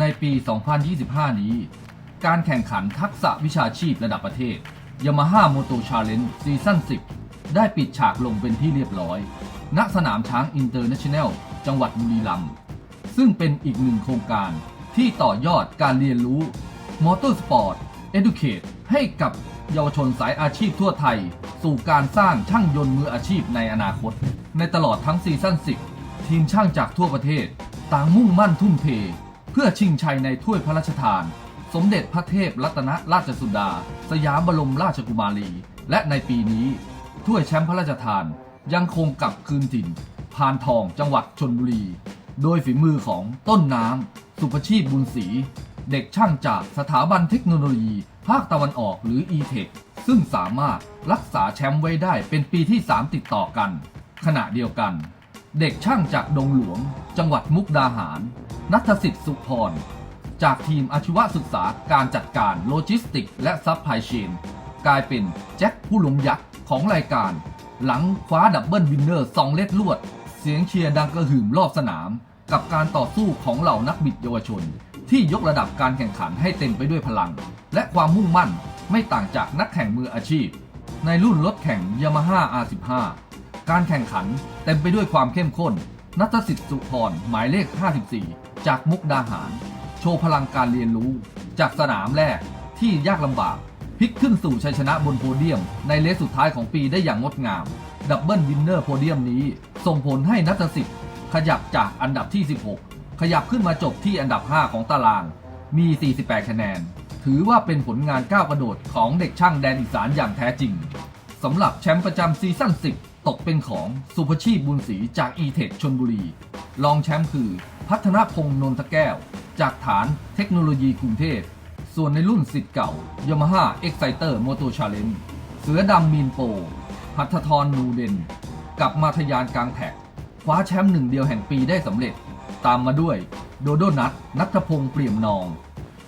ในปี 2025 นี้ การแข่งขันทักษะวิชาชีพระดับประเทศ Yamaha Moto Challenge ซีซั่น10 ได้ปิดฉากลงเป็นที่เรียบร้อย ณ สนามช้างอินเตอร์เนชั่นแนล จังหวัดบุรีรัมย์ ซึ่งเป็นอีกหนึ่งโครงการที่ต่อยอดการเรียนรู้ Motorsport Educate ให้กับเยาวชนสายอาชีพทั่วไทย สู่การสร้างช่างยนต์มืออาชีพในอนาคต ในตลอดทั้งซีซั่น10 ทีมช่างจากทั่วประเทศ ต่างมุ่งมั่นทุ่มเท พื่อชิงชัยในถ้วยพระราชทาน สมเด็จพระเทพรัตนราชสุดา สยามบรมราชกุมารี และในปีนี้ถ้วยแชมป์พระราชทานยังคงกลับคืนถิ่นพานทองจังหวัดชนบุรี โดยฝีมือของต้นน้ำ สุภชีพบุญศรี เด็กช่างจากสถาบันเทคโนโลยี ภาคตะวันออกหรือ e-tech ซึ่งสามารถรักษาแชมป์ไว้ได้เป็นปีที่ 3 ติดต่อกัน ขณะเดียวกัน เด็กช่างจากดงหลวง จังหวัดมุกดาหาร นัทสิทธิ์สุพร จากทีมอาชีวศึกษาการจัดการโลจิสติก และซัพพลายเชนกลายเป็นแจ็คผู้ล้มยักษ์ของรายการ หลังคว้าดับเบิลวินเนอร์สองเล็ดลวด เสียงเชียร์ดังกระหึ่มรอบสนาม กับการต่อสู้ของเหล่านักบิดเยาวชน ที่ยกระดับการแข่งขันให้เต็มไปด้วยพลัง และความมุ่งมั่นไม่ต่างจากนักแข่งมืออาชีพ ในรุ่นรถแข่ง Yamaha R15 การแข่งขันเต็มไปด้วยความเข้มข้น นัทสิทธิ์สุพรหมายเลข 54 จากมุกดาหาร โชว์พลังการเรียนรู้ จากสนามแรกที่ยากลำบากพลิกขึ้นสู่ชัยชนะบนโพเดียม ในเลสสุดท้ายของปีได้อย่างงดงาม ดับเบิลวินเนอร์โพเดียมนี้ ส่งผลให้นัทสิทธิ์ขยับจากอันดับที่ 16 ขยับขึ้นมาจบที่อันดับ 5 ของตาราง มี 48 คะแนน ถือว่าเป็นผลงานก้าวกระโดดของเด็กช่างแดนอีสานอย่างแท้จริงสำหรับแชมป์ประจำซีซั่น10 ตกเป็นของสุภชีพบุญศรีจาก e-tech ชนบุรี รองแชมป์คือพัฒนพงษ์นนทแก้ว จากฐานเทคโนโลยีกรุงเทพ ส่วนในรุ่นสิทธิ์เก่า Yamaha Exciter Moto Challenge เสือดำมีนโปพัทธรนูเดนกับมาทยานกลางแท็กคว้าแชมป์หนึ่งเดียวแห่งปีได้สำเร็จ ตามมาด้วยโดโดนัทนัทพงษ์เปี่ยมนอง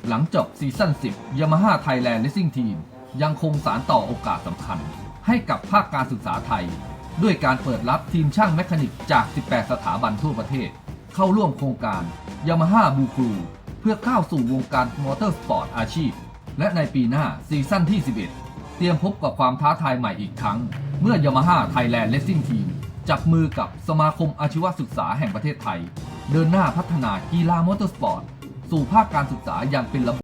หลังจบซีซั่น 10 Yamaha Thailand Racing Team ยังคงสารต่อโอกาสสำคัญ ให้กับภาคการศึกษาไทย ด้วยการเปิดรับทีมช่างแมคานิกจาก 18 สถาบันทั่วประเทศ เข้าร่วมโครงการ Yamaha b l u e c r e w เพื่อก้าสู่วงการมอเตอร์สปอร์ตอาชีพ และในปีหน้าซีซั่นที่ 11 เตรียมพบกับความท้าทายใหม่อีกครั้ง เมื่อ Yamaha Thailand Racing Team จับมือกับสมาคมอาชีวศึกษาแห่งประเทศไทย เดินหน้าพัฒนากีฬามอเตอร์สปอร์ต สู่ภาคการศึกษาอย่างเป็นระบบ